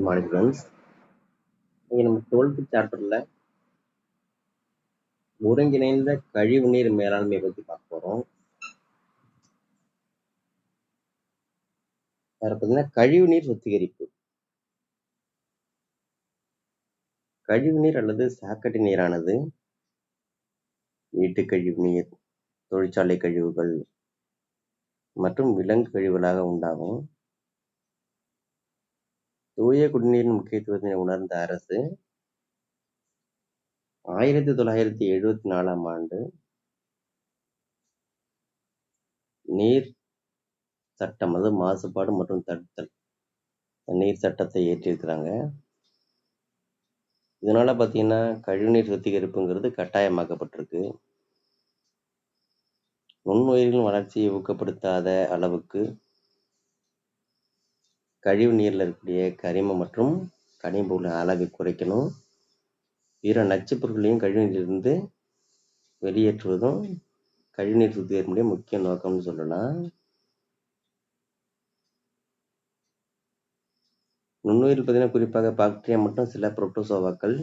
Good morning friends இங்கே நம்ம twelfth சாப்டரில் ஒருங்கிணைந்த கழிவுநீர் மேலாண்மை பற்றி பார்க்க போகிறோம் அதில் பார்த்தீங்கன்னா கழிவுநீர் சுத்திகரிப்பு. கழிவுநீர் அல்லது சாக்கடை நீரானது வீட்டு கழிவுநீர் தொழிற்சாலை கழிவுகள் மற்றும் விலங்கு கழிவுகளாக உண்டாகும். தூய குடிநீரின் முக்கியத்துவத்தை உணர்ந்த அரசு ஆயிரத்தி தொள்ளாயிரத்தி எழுபத்தி நாலாம் ஆண்டு நீர் சட்டம் அது மாசுபாடு மற்றும் தடுத்தல் நீர் சட்டத்தை ஏற்றிருக்கிறாங்க. இதனால பார்த்தீங்கன்னா கழிவுநீர் சுத்திகரிப்புங்கிறது கட்டாயமாக்கப்பட்டிருக்கு. நுண்ணுயிரிகளின் வளர்ச்சியை ஊக்கப்படுத்தாத அளவுக்கு கழிவு நீரில் இருக்கக்கூடிய கரிமம் மற்றும் கனிம அளவை குறைக்கணும். பிற நச்சுப் பொருட்களையும் கழிவுநீரிலிருந்து வெளியேற்றுவதும் கழிவுநீர் சுத்திகரிப்புடைய முக்கிய நோக்கம்னு சொல்லலாம். நுண்ணுயிர் பார்த்தீங்கன்னா குறிப்பாக பாக்டீரியா மற்றும் சில புரோட்டோசோவாக்கள்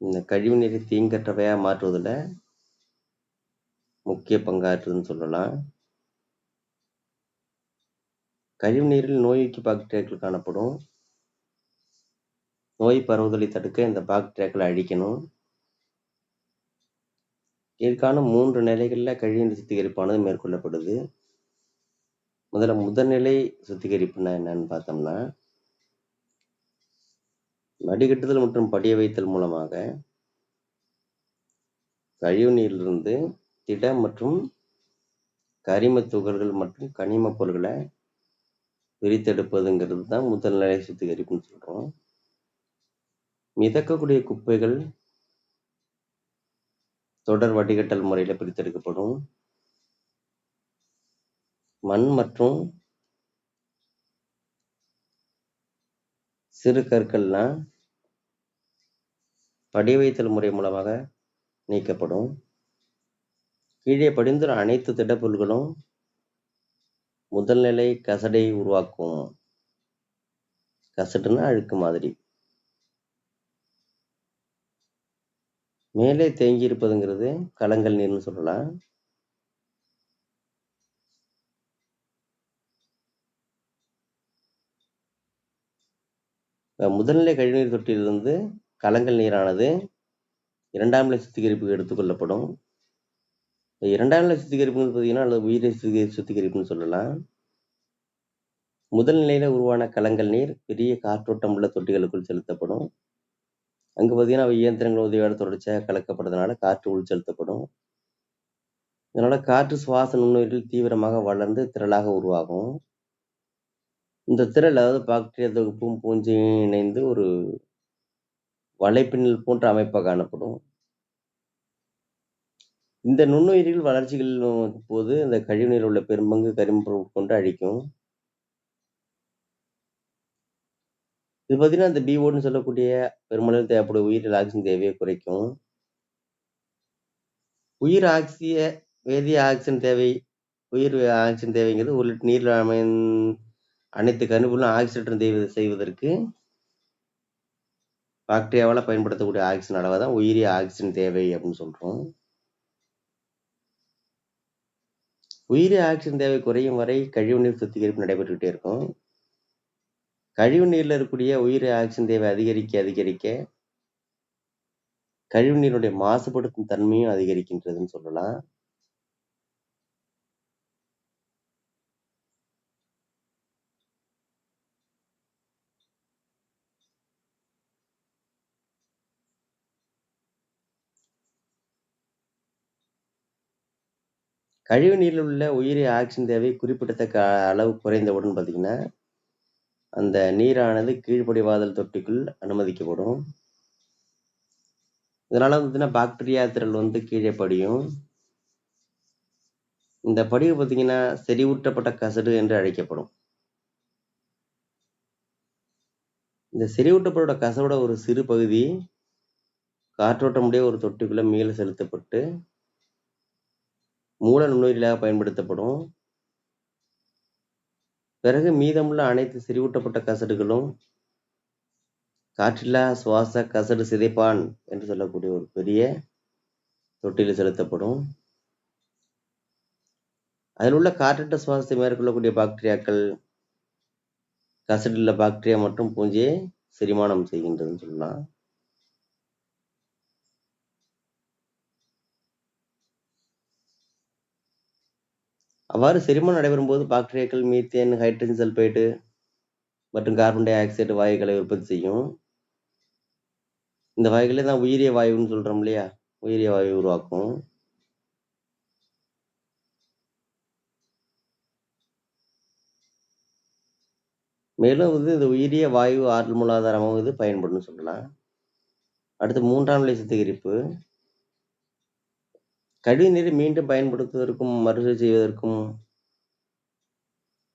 இந்த கழிவு நீரை தீங்கற்றவையாக மாற்றுவதில் முக்கிய பங்காற்றுதுன்னு சொல்லலாம். கழிவு நீரில் நோய்க்கு பாக்டீரியாக்கள் காணப்படும். நோய் பரவுதலை தடுக்க இந்த பாக்டீரியாக்களை அழிக்கணும். இதற்கான மூன்று நிலைகளில் கழிவுநீர் சுத்திகரிப்பானது மேற்கொள்ளப்படுது. முதல்ல முதல்நிலை சுத்திகரிப்புனா என்னன்னு பார்த்தோம்னா வடிகட்டுதல் மற்றும் படிய வைத்தல் மூலமாக கழிவு நீரிலிருந்து திட மற்றும் கரிம துகள்கள் மற்றும் கனிம பொருள்களை பிரித்தெடுப்பதுங்கிறது தான் முதல் நிலை சுத்திகரிப்புன்னு சொல்றோம். மிதக்கக்கூடிய குப்பைகள் தொடர் வடிகட்டல் முறையில் பிரித்தெடுக்கப்படும். மண் மற்றும் சிறு கற்கள்லாம் படிவைத்தல் முறை மூலமாக நீக்கப்படும். கீழே படிந்துள்ள அனைத்து திடப்பொருள்களும் முதல்நிலை கசடை உருவாக்கும். கசடுனா அழுக்கு மாதிரி. மேலே தேங்கி இருப்பதுங்கிறது கலங்கல் நீர்னு சொல்லலாம். முதல்நிலை கழிவுநீர் தொட்டியிலிருந்து கலங்கல் நீரானது இரண்டாம் நிலை சுத்திகரிப்புக்கு எடுத்துக்கொள்ளப்படும். இரண்டாம் நிலை சுத்திகரிப்புன்னு பார்த்தீங்கன்னா அல்லது உயிரை சுத்திகரி சுத்திகரிப்புன்னு சொல்லலாம். முதல் நிலையில உருவான கலங்கள் நீர் பெரிய காற்றோட்டம் உள்ள தொட்டிகளுக்குள் செலுத்தப்படும். அங்கு பார்த்தீங்கன்னா இயந்திரங்கள் உதவியோட தொடர்ச்சியாக கலக்கப்படுறதுனால காற்று உள் செலுத்தப்படும். இதனால காற்று சுவாச நுண்ணுயிரில் தீவிரமாக வளர்ந்து திரளாக உருவாகும். இந்த திரள் அதாவது பாக்டீரியா தொகுப்பும் பூஞ்சையும் இணைந்து ஒரு வலைப்பின்னல் போன்ற அமைப்பாக காணப்படும். இந்த நுண்ணுயிரிகள் வளர்ச்சிகள் போது இந்த கழிவுநீர் உள்ள பெரும்பங்கு கரிமப்பொருள் கொண்டு அழிக்கும். இது பார்த்தீங்கன்னா இந்த பிஓன்னு சொல்லக்கூடிய பெருமளவில் தேவைப்படும் உயிரில் ஆக்சிஜன் தேவையை குறைக்கும். உயிர் ஆக்சிய வேதிய ஆக்சிஜன் தேவை உயிர் ஆக்சிஜன் தேவைங்கிறது ஒரு லிட்டர் நீரில் அமைந் அனைத்து கரும்புகளும் ஆக்சிஜன் தேவை செய்வதற்கு பாக்டீரியாவால் பயன்படுத்தக்கூடிய ஆக்சிஜன் அளவை தான் உயிரி ஆக்சிஜன் தேவை அப்படின்னு சொல்கிறோம் உயிரி ஆக்சிஜன் தேவை குறையும் வரை கழிவுநீர் சுத்திகரிப்பு நடைபெற்றுக்கிட்டே இருக்கும். கழிவு நீரில் இருக்கக்கூடிய உயிரி ஆக்சிஜன் தேவை அதிகரிக்க அதிகரிக்க கழிவு நீருடைய மாசுபடுத்தும் தன்மையும் அதிகரிக்கின்றதுன்னு சொல்லலாம். கழிவு நீரில் உள்ள உயிரி ஆக்சிஜன் தேவை குறிப்பிடத்தக்க அளவு குறைந்தவுடன் பார்த்தீங்கன்னா அந்த நீரானது கீழ்ப்படிவாதல் தொட்டிக்குள் அனுமதிக்கப்படும். இதனால பார்த்தீங்கன்னா பாக்டீரியா திரள் வந்து கீழே படியும். இந்த படிவு பார்த்தீங்கன்னா செறிவூட்டப்பட்ட கசடு என்று அழைக்கப்படும். இந்த செறிவூட்டப்பட்ட கசடோட ஒரு சிறு பகுதி காற்றோட்டமுடைய ஒரு தொட்டிக்குள்ள மேல செலுத்தப்பட்டு மூல நுண்ணுயிரிகளாக பயன்படுத்தப்படும். பிறகு மீதமுள்ள அனைத்து செறிவூட்டப்பட்ட கசடுகளும் காற்றில்லா சுவாச கசடு சிதைப்பான் என்று சொல்லக்கூடிய ஒரு பெரிய தொட்டியில் செலுத்தப்படும். அதில் உள்ள காற்றற்ற சுவாசத்தை மேற்கொள்ளக்கூடிய பாக்டீரியாக்கள் கசடுள்ள பாக்டீரியா மற்றும் பூஞ்சையை செரிமானம் செய்கின்றதுன்னு சொல்லலாம். அவ்வாறு செரிமானம் நடைபெறும் போது பாக்டீரியாக்கள் மீத்தேன் ஹைட்ரஜன் சல்பைடு மற்றும் கார்பன் டை ஆக்சைடு வாயுக்களை உற்பத்தி செய்யும். இந்த வாயுக்களே தான் உயிரிய வாயுன்னு சொல்றோம் இல்லையா? உயிரிய வாயு உருவாக்கும். மேலும் வந்து இந்த உயிரிய வாயு ஆற்றல் மூலாதாரமாகவும் இது பயன்படும் சொல்லலாம். அடுத்து மூன்றாம் நிலை சுத்திகரிப்பு. கழிவு நீரை மீண்டும் பயன்படுத்துவதற்கும் மறுசுழற்சி செய்வதற்கும்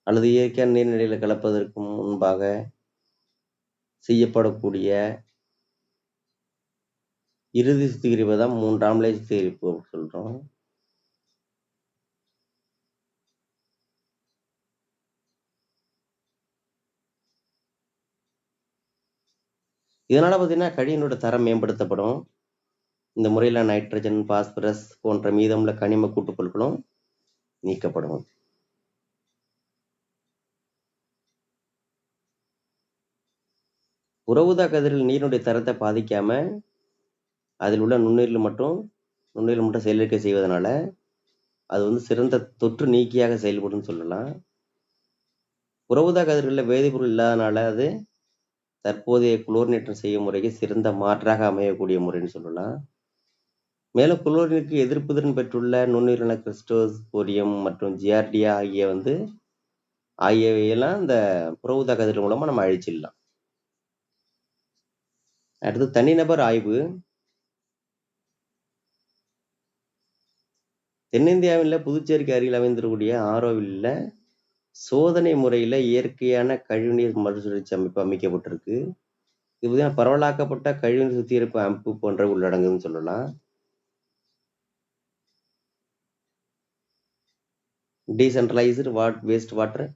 அல்லது இயற்கையான நீர்நிலையில் கலப்பதற்கும் முன்பாக செய்யப்படக்கூடிய இறுதி சுத்திகரிப்பு தான் மூன்றாம் நிலை சுத்திகரிப்பு சொல்கிறோம் சொல்றோம். இதனால பார்த்தீங்கன்னா கழிவினோட தரம் மேம்படுத்தப்படும். இந்த முறையில் நைட்ரஜன் பாஸ்பரஸ் போன்ற மீதமுள்ள கனிம கூட்டுப்பொருட்களும் நீக்கப்படும். உறவுதா கதிரில் நீரினுடைய தரத்தை பாதிக்காம அதில் உள்ள நுண்ணுயிரில் மட்டும் நுண்ணுயிரில் மட்டும் செயலிழக்க செய்வதனால அது வந்து சிறந்த தொற்று நீக்கியாக செயல்படும் சொல்லலாம். உறவுதா கதிர்களில் வேதிப்பொருள் இல்லாதனால அது தற்போதைய குளோரினேற்றம் செய்யும் முறைக்கு சிறந்த மாற்றாக அமையக்கூடிய முறைன்னு சொல்லலாம். மேலும் குளோரினுக்கு எதிர்ப்புதிறன் பெற்றுள்ள நுண்ணுயிரின கிறிஸ்டோஸ் போரியம் மற்றும் ஜிஆர்டியா ஆகிய வந்து ஆகியவையெல்லாம் இந்த புறவுதா கதிர் மூலமாக நம்ம அழிச்சிடலாம். அடுத்து தனிநபர் ஆய்வு. தென்னிந்தியாவில் புதுச்சேரிக்கு அருகில் அமைந்திருக்கக்கூடிய ஆரோவில்ல சோதனை முறையில் இயற்கையான கழிவுநீர் மறுசுழற்சி அமைப்பு அமைக்கப்பட்டிருக்கு. இது பார்த்தீங்கன்னா பரவலாக்கப்பட்ட கழிவுநீர் சுத்திகரிப்பு அமைப்பு போன்ற உள்ளடங்குதுன்னு சொல்லலாம். டீசென்ட்ரலைஸ்டு வாட் வேஸ்ட் வாட்டர்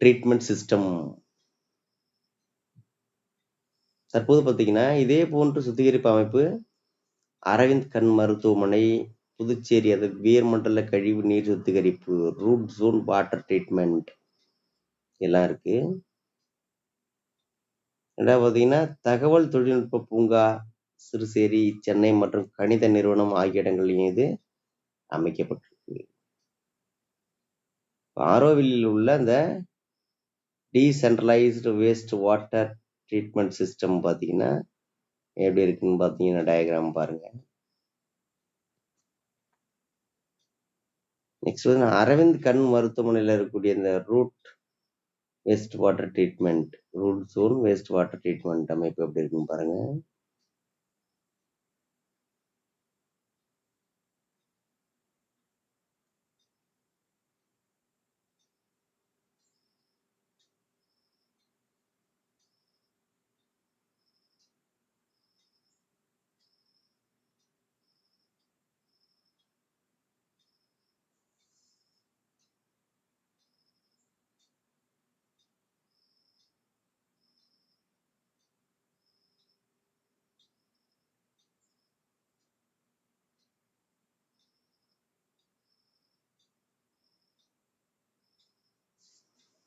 ட்ரீட்மெண்ட் சிஸ்டம் தற்போது பார்த்தீங்கன்னா இதே போன்ற சுத்திகரிப்பு அமைப்பு அரவிந்த் கண் மருத்துவமனை புதுச்சேரி அது உயர்மண்டல கழிவு நீர் சுத்திகரிப்பு ரூட் ஜோன் வாட்டர் ட்ரீட்மெண்ட் எல்லாம் இருக்கு. ரெண்டாவது பார்த்தீங்கன்னா தகவல் தொழில்நுட்ப பூங்கா சிறுசேரி சென்னை மற்றும் கணித நிறுவனம் ஆகிய இடங்களிலும் இது அமைக்கப்பட்டிருக்கு. ஆரோவில்லில் உள்ள அந்த decentralised waste water treatment system பார்த்தீங்கன்னா எப்படி இருக்குன்னு பார்த்தீங்கன்னா டயக்ராம் பாருங்க. நெக்ஸ்ட் வந்து அரவிந்த் கண் மருத்துவமனையில் இருக்கக்கூடிய இந்த root waste water treatment root zone waste water treatment அமைப்பு எப்படி இருக்குன்னு பாருங்க.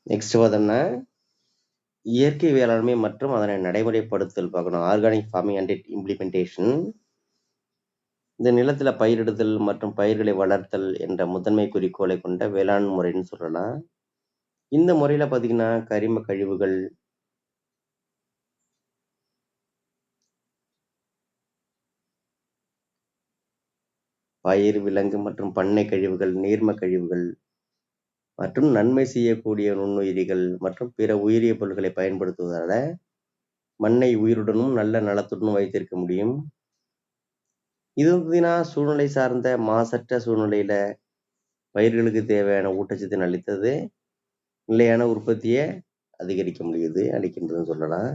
நெக்ஸ்ட் பார்த்தோம்னா இயற்கை வேளாண்மை மற்றும் அதனை நடைமுறைப்படுத்தல் பார்க்கணும். ஆர்கானிக் ஃபார்மிங் அண்ட் இம்ப்ளிமெண்டேஷன் இந்த நிலத்தில் பயிரிடுதல் மற்றும் பயிர்களை வளர்த்தல் என்ற முதன்மை குறிக்கோளை கொண்ட வேளாண் முறைன்னு சொல்லலாம். இந்த முறையில் பார்த்தீங்கன்னா கரிம கழிவுகள் பயிர் விலங்கு மற்றும் பண்ணை கழிவுகள் நீர்ம கழிவுகள் மற்றும் நன்மை செய்யக்கூடிய நுண்ணுயிரிகள் மற்றும் பிற உயிரிய பொருட்களை பயன்படுத்துவதால மண்ணை உயிருடனும் நல்ல நலத்துடனும் வைத்திருக்க முடியும். இது பார்த்தீங்கன்னா சூழ்நிலை சார்ந்த மாசற்ற சூழ்நிலையில பயிர்களுக்கு தேவையான ஊட்டச்சத்து அளித்தது. நிலையான உற்பத்தியை அதிகரிக்க முடியுது அளிக்கின்றதுன்னு சொல்லலாம்.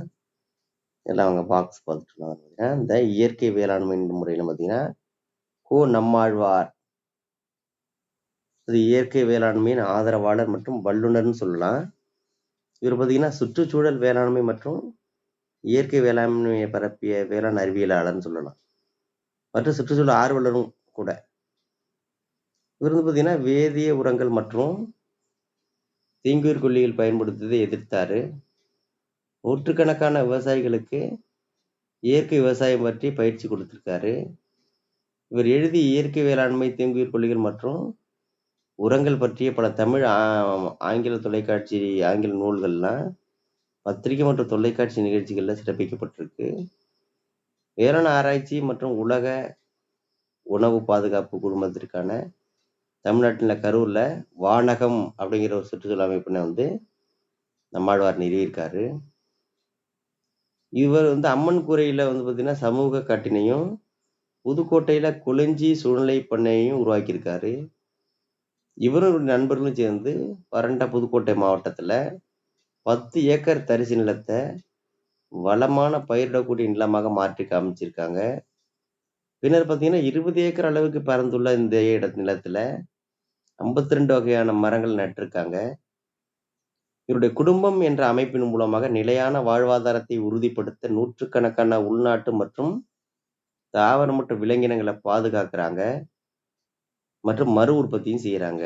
எல்லாம் அவங்க பாக்ஸ் பார்த்துட்டு இந்த இயற்கை வேளாண்மை முறையில் பார்த்தீங்கன்னா கோ நம்மாழ்வார் அது இயற்கை வேளாண்மையின் ஆதரவாளர் மற்றும் வல்லுனர்னு சொல்லலாம். இவர் பார்த்தீங்கன்னா சுற்றுச்சூழல் வேளாண்மை மற்றும் இயற்கை வேளாண்மையை பரப்பிய வேளாண் அறிவியலாளர்னு சொல்லலாம். மற்றும் சுற்றுச்சூழல் ஆர்வலரும் கூட. இவர் வந்து பார்த்தீங்கன்னா வேதிய உரங்கள் மற்றும் தீங்குயிர் கொல்லிகள் பயன்படுத்துவதை எதிர்த்தாரு. நூற்றுக்கணக்கான விவசாயிகளுக்கு இயற்கை விவசாயம் பற்றி பயிற்சி கொடுத்துருக்காரு. இவர் எழுதி இயற்கை வேளாண்மை தீங்குயிர் கொல்லிகள் மற்றும் உரங்கள் பற்றிய பல தமிழ் ஆ- ஆங்கில தொலைக்காட்சி ஆங்கில நூல்கள்லாம் பத்திரிகை மற்றும் தொலைக்காட்சி நிகழ்ச்சிகளில் சிறப்பிக்கப்பட்டிருக்கு. வேளாண் ஆராய்ச்சி மற்றும் உலக உணவு பாதுகாப்பு குழுமத்திற்கான தமிழ்நாட்டில் கரூரில் வானகம் அப்படிங்கிற ஒரு சுற்றுச்சூழல் அமைப்பினை வந்து நம்மாழ்வார் நிறுவியிருக்காரு. இவர் வந்து அம்மன் கூரையில் வந்து பார்த்தீங்கன்னா சமூக காட்டினையும் புதுக்கோட்டையில் குளிஞ்சி சூழ்நிலை பண்ணையையும் உருவாக்கியிருக்காரு. இவரும் இவருடைய நண்பர்களும் சேர்ந்து வறண்ட புதுக்கோட்டை மாவட்டத்தில் பத்து ஏக்கர் தரிசு நிலத்தை வளமான பயிரிடக்கூடிய நிலமாக மாற்றி காமிச்சிருக்காங்க. பின்னர் பார்த்தீங்கன்னா இருபது ஏக்கர் அளவுக்கு பறந்துள்ள இந்த இட நிலத்துல ஐம்பத்தி ரெண்டு வகையான மரங்கள் நட்டிருக்காங்க. இவருடைய குடும்பம் என்ற அமைப்பின் மூலமாக நிலையான வாழ்வாதாரத்தை உறுதிப்படுத்த நூற்றுக்கணக்கான உள்நாட்டு மற்றும் தாவரம் மற்றும் விலங்கினங்களை பாதுகாக்கிறாங்க. மற்றும் மறு உற்பத்தியும் செய்யறாங்க.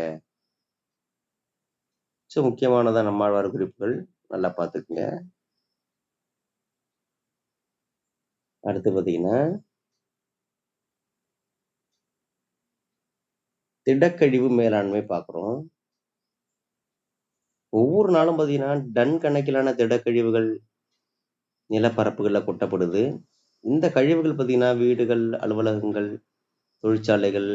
ஸோ முக்கியமானதா நம்மாழ்வார் குறிப்புகள். நல்லா பார்த்துக்குங்க. அடுத்து பார்த்தீங்கன்னா திடக்கழிவு மேலாண்மை பார்க்குறோம். ஒவ்வொரு நாளும் பார்த்தீங்கன்னா டன் கணக்கிலான திடக்கழிவுகள் நிலப்பரப்புகளில் கொட்டப்படுது. இந்த கழிவுகள் பார்த்தீங்கன்னா வீடுகள் அலுவலகங்கள் தொழிற்சாலைகள்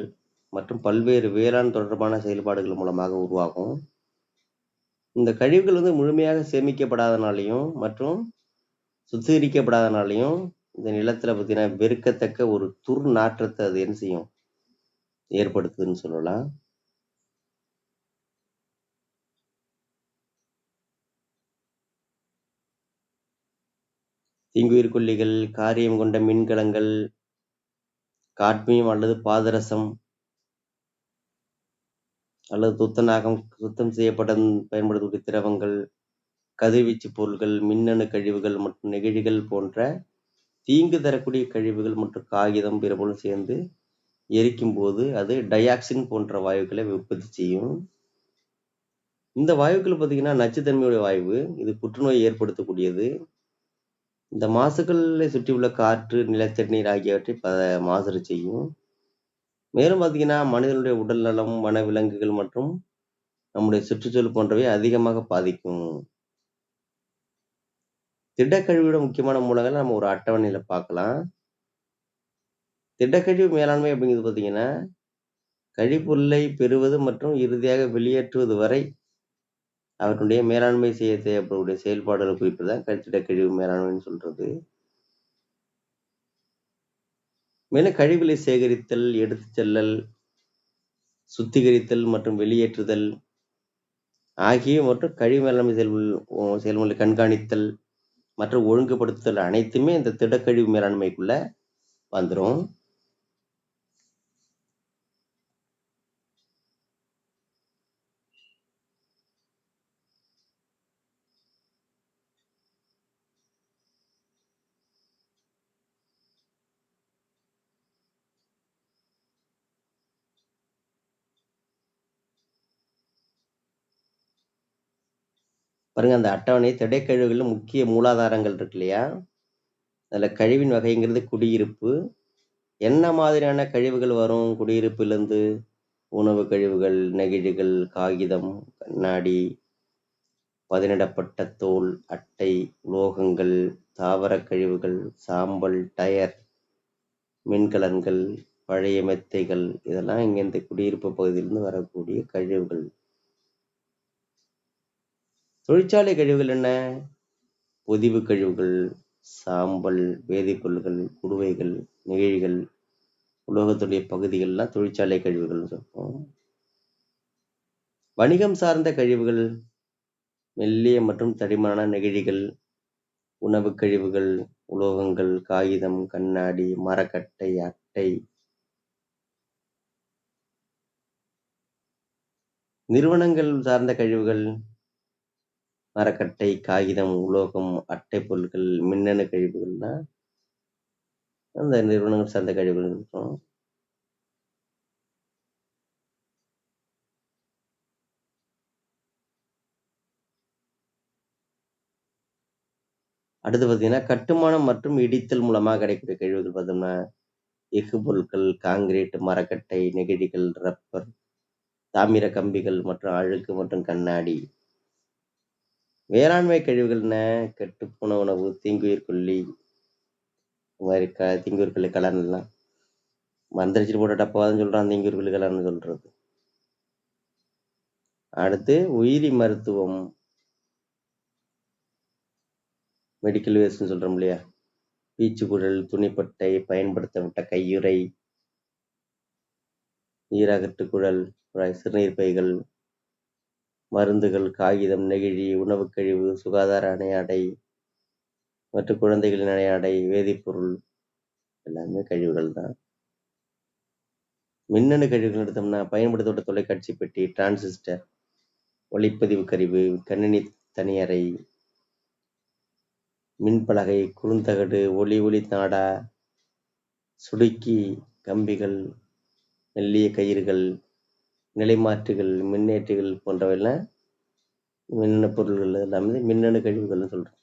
மற்றும் பல்வேறு வேளாண் தொடர்பான செயல்பாடுகள் மூலமாக உருவாகும். இந்த கழிவுகள் வந்து முழுமையாக சேமிக்கப்படாதனாலையும் மற்றும் சுத்திகரிக்கப்படாதனாலையும் இந்த நிலத்துல பார்த்தீங்கன்னா வெறுக்கத்தக்க ஒரு துர் நாற்றத்தை அது என்ன செய்யும்? ஏற்படுத்துதுன்னு சொல்லலாம். தீங்குயிர் கொல்லிகள் காரியம் கொண்ட மின்கலங்கள் காட்மியம் அல்லது பாதரசம் அல்லது துத்தநாகம் சுத்தம் செய்யப்பட பயன்படுத்தக்கூடிய திரவங்கள் கதிர்வீச்சு பொருட்கள் மின்னணு கழிவுகள் மற்றும் நெகிழிகள் போன்ற தீங்கு தரக்கூடிய கழிவுகள் மற்றும் காகிதம் பிறபோலும் சேர்ந்து எரிக்கும் போது அது டயாக்சின் போன்ற வாயுக்களை உற்பத்தி செய்யும். இந்த வாயுக்கள் பார்த்தீங்கன்னா நச்சுத்தன்மையுடைய வாயு. இது புற்றுநோய் ஏற்படுத்தக்கூடியது. இந்த மாசுக்களை சுற்றியுள்ள காற்று நிலத்தடி நீர் ஆகியவற்றை ப மாசற செய்யும். மேலும் பார்த்தீங்கன்னா மனிதனுடைய உடல் நலம் வனவிலங்குகள் மற்றும் நம்முடைய சுற்றுச்சூழல் போன்றவை அதிகமாக பாதிக்கும். திடக்கழிவோட முக்கியமான மூலங்களை நம்ம ஒரு அட்டவணையில பார்க்கலாம். திடக்கழிவு மேலாண்மை அப்படிங்கிறது பார்த்தீங்கன்னா கழிப்பொருளை பெறுவது மற்றும் இறுதியாக வெளியேற்றுவது வரை அவற்றுடைய மேலாண்மை செய்ய தேவைப்படக்கூடிய செயல்பாடுகள் குறிப்பிட்டு தான் திடக்கழிவு மேலாண்மைன்னு சொல்றது. மேலும் கழிவுகளை சேகரித்தல் எடுத்துச் செல்லல் சுத்திகரித்தல் மற்றும் வெளியேற்றுதல் ஆகிய மற்றும் கழிவு மேலாண்மை செயல் செயல்முறை கண்காணித்தல் மற்றும் ஒழுங்குபடுத்துதல் அனைத்துமே இந்த திடக்கழிவு மேலாண்மைக்குள்ள வந்துரும். பாருங்க அந்த அட்டவணை திடைக்கழிவுகளில் முக்கிய மூலாதாரங்கள் இருக்கு இல்லையா? அதில் கழிவின் வகைங்கிறது குடியிருப்பு. என்ன மாதிரியான கழிவுகள் வரும்? குடியிருப்பிலிருந்து உணவு கழிவுகள் நெகிழிகள் காகிதம் கண்ணாடி பதினிடப்பட்ட தோல் அட்டை உலோகங்கள் தாவர கழிவுகள் சாம்பல் டயர் மின்கலன்கள் பழைய மெத்தைகள் இதெல்லாம் இங்கேருந்து இந்த குடியிருப்பு பகுதியிலிருந்து வரக்கூடிய கழிவுகள். தொழிற்சாலை கழிவுகள் என்ன? பொதிவு கழிவுகள் சாம்பல் வேதிப்பொருள்கள் குடுவைகள் நெகிழிகள் உலோகத்துடைய பகுதிகள்லாம் தொழிற்சாலை கழிவுகள்னு சொல்லுவோம் வணிகம் சார்ந்த கழிவுகள் மெல்லிய மற்றும் தடிமனான நெகிழிகள் உணவு கழிவுகள் உலோகங்கள் காகிதம் கண்ணாடி மரக்கட்டை அட்டை. நிறுவனங்கள் சார்ந்த கழிவுகள் மரக்கட்டை, காகிதம், உலோகம், அட்டை பொருட்கள், மின்னணு கழிவுகள்னா அந்த நிறுவனங்கள் சார்ந்த கழிவுகள் இருக்கும். அடுத்து பார்த்தீங்கன்னா, கட்டுமானம் மற்றும் இடித்தல் மூலமாக கிடைக்கக்கூடிய கழிவுகள் பார்த்தோம்னா, எஃகு பொருட்கள், காங்கிரீட் மரக்கட்டை, நெகிழிகள், ரப்பர், தாமிர கம்பிகள் மற்றும் அழுக்கு மற்றும் கண்ணாடி. வேளாண்மை கழிவுகள்னா, கெட்டுப்போன உணவு, தீங்குயிர் கொல்லி, இந்த மாதிரி க தீங்குயிர் கொல்லி கலன்லாம் மருந்தடிச்சுட்டு போட்ட டப்பாதான் சொல்றான், தீங்குயிர் கொல்லி கலன்னு சொல்றது. அடுத்து உயிரி மருத்துவம். மெடிக்கல் வேஸ்ட்னு சொல்றோம் இல்லையா? பீச்சு குழல் துணிப்பட்டை, பயன்படுத்தப்பட்ட கையுறை, நீரகற்று குழல், சிறுநீர் பைகள், மருந்துகள், காகிதம், நெகிழி, உணவுக் கழிவு, சுகாதார அணையாடை மற்றும் குழந்தைகளின் அணையாடை, வேதிப்பொருள் எல்லாமே கழிவுகள் தான். மின்னணு கழிவுகள் எடுத்தோம்னா, பயன்படுத்தப்பட்ட தொலைக்காட்சி பெட்டி, டிரான்சிஸ்டர், ஒளிப்பதிவு கருவி, கணினி தனியறை, மின்பலகை, குறுந்தகடு, ஒளி ஒளி நாடா, சுடுக்கி, கம்பிகள், மெல்லிய கயிறுகள், நிலைமாற்றிகள், மின்னேற்றிகள் போன்றவையெல்லாம் மின்னணு பொருள்கள் எல்லாமே மின்னணு கழிவுகள்னு சொல்றோம்.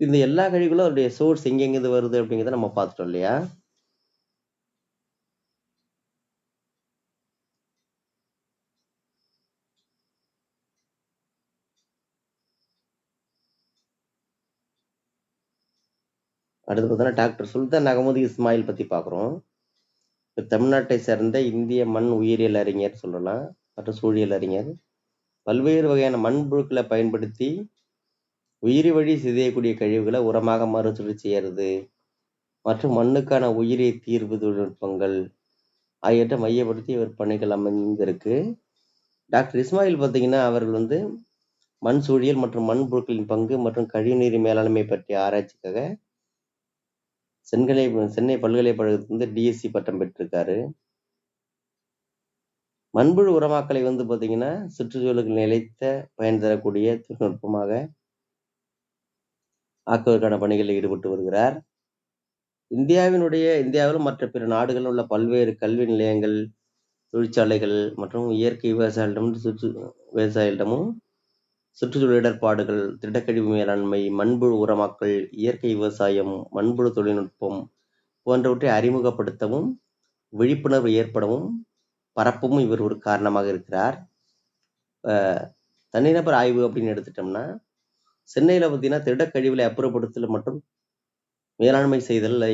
இந்த எல்லா கழிவுகளும் அதோடைய சோர்ஸ் எங்கெங்கிருந்து வருது அப்படிங்கிறத நம்ம பார்த்துட்டோம் இல்லையா? அடுத்து பார்த்தோன்னா டாக்டர் சுல்தான் அகமது இஸ்மாயில் பத்தி பார்க்குறோம். தமிழ்நாட்டை சேர்ந்த இந்திய மண் உயிரியல் அறிஞர் சொல்லலாம் மற்றும் சூழியல் அறிஞர். பல்வேறு வகையான மண்புழுக்களை பயன்படுத்தி உயிரி வழி சிதையக்கூடிய கழிவுகளை உரமாக மறுசுழற்சி செய்யறது மற்றும் மண்ணுக்கான உயிரி தீர்வு தொழில்நுட்பங்கள் ஆகியவற்றை மையப்படுத்தி இவர் பணிகள் அமைந்திருக்கு. டாக்டர் இஸ்மாயில் பார்த்தீங்கன்னா, அவர்கள் வந்து மண் சூழியல் மற்றும் மண்புழுக்களின் பங்கு மற்றும் கழிவுநீர் மேலாண்மை பற்றிய ஆராய்ச்சிக்காக சென்கலை சென்னை பல்கலைக்கழகத்திலிருந்து டிஎஸ்சி பட்டம் பெற்றிருக்காரு. மண்புழு உரமாக்கலை வந்து பார்த்தீங்கன்னா, சுற்றுச்சூழலுக்கு நிலைத்த பயன் தரக்கூடிய தொழில்நுட்பமாக ஆக்குவதற்கான பணிகளில் ஈடுபட்டு வருகிறார். இந்தியாவினுடைய இந்தியாவிலும் மற்ற பிற நாடுகளில் உள்ள பல்வேறு கல்வி நிலையங்கள், தொழிற்சாலைகள் மற்றும் இயற்கை விவசாயிகளிடம் சுற்று விவசாயிகளிடமும் சுற்றுச்சூழல் இடர்பாடுகள், திடக்கழிவு மேலாண்மை, மண்புழு உரமாக்கல், இயற்கை விவசாயம், மண்புழு தொழில்நுட்பம் போன்றவற்றை அறிமுகப்படுத்தவும், விழிப்புணர்வு ஏற்படவும், பரப்பவும் இவர் ஒரு காரணமாக இருக்கிறார். தனிநபர் ஆய்வு அப்படின்னு எடுத்துட்டோம்னா, சென்னையில் பார்த்தீங்கன்னா, திடக்கழிவுகளை அப்புறப்படுத்தல் மற்றும் மேலாண்மை செய்தல்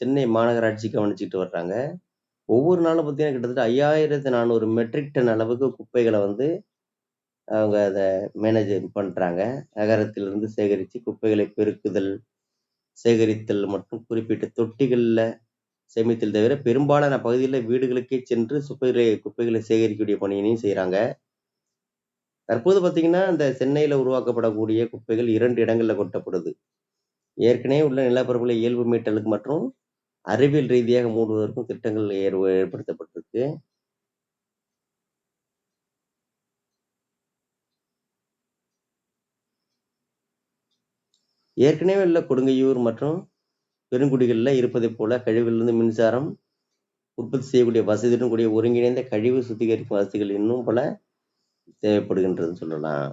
சென்னை மாநகராட்சி கவனிச்சுட்டு வர்றாங்க. ஒவ்வொரு நாளும் பார்த்தீங்கன்னா, கிட்டத்தட்ட 5400 மெட்ரிக் டன் அளவுக்கு குப்பைகளை வந்து அவங்க அதை மேனேஜ் பண்ணுறாங்க நகரத்திலிருந்து சேகரித்து குப்பைகளை பெருக்குதல், சேகரித்தல் மற்றும் குறிப்பிட்ட தொட்டிகளில் சேமித்தல் தவிர, பெரும்பாலான பகுதியில் வீடுகளுக்கே சென்று சுப்பைகளை குப்பைகளை சேகரிக்கக்கூடிய பணியினையும் செய்கிறாங்க தற்போது பார்த்தீங்கன்னா, இந்த சென்னையில் உருவாக்கப்படக்கூடிய குப்பைகள் இரண்டு இடங்களில் கொட்டப்படுது. ஏற்கனவே உள்ள நிலப்பரப்புகளை இயல்பு மீட்டலுக்கு மற்றும் அறிவியல் ரீதியாக மூடுவதற்கும் திட்டங்கள் ஏற்படுத்தப்பட்டிருக்கு. ஏற்கனவே உள்ள கொடுங்கையூர் மற்றும் பெருங்குடிகளில் இருப்பதைப் போல கழிவுகளிலிருந்து மின்சாரம் உற்பத்தி செய்யக்கூடிய வசதியுடன் கூடிய ஒருங்கிணைந்த கழிவு சுத்திகரிப்பு வசதிகள் இன்னும் பல தேவைப்படுகின்றதுன்னு சொல்லலாம்.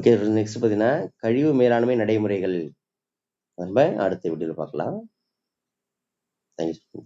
ஓகே. நெக்ஸ்ட் பார்த்தீங்கன்னா, கழிவு மேலாண்மை நடைமுறைகள். நம்ம அடுத்த வீடியோவில் பார்க்கலாம். Thank you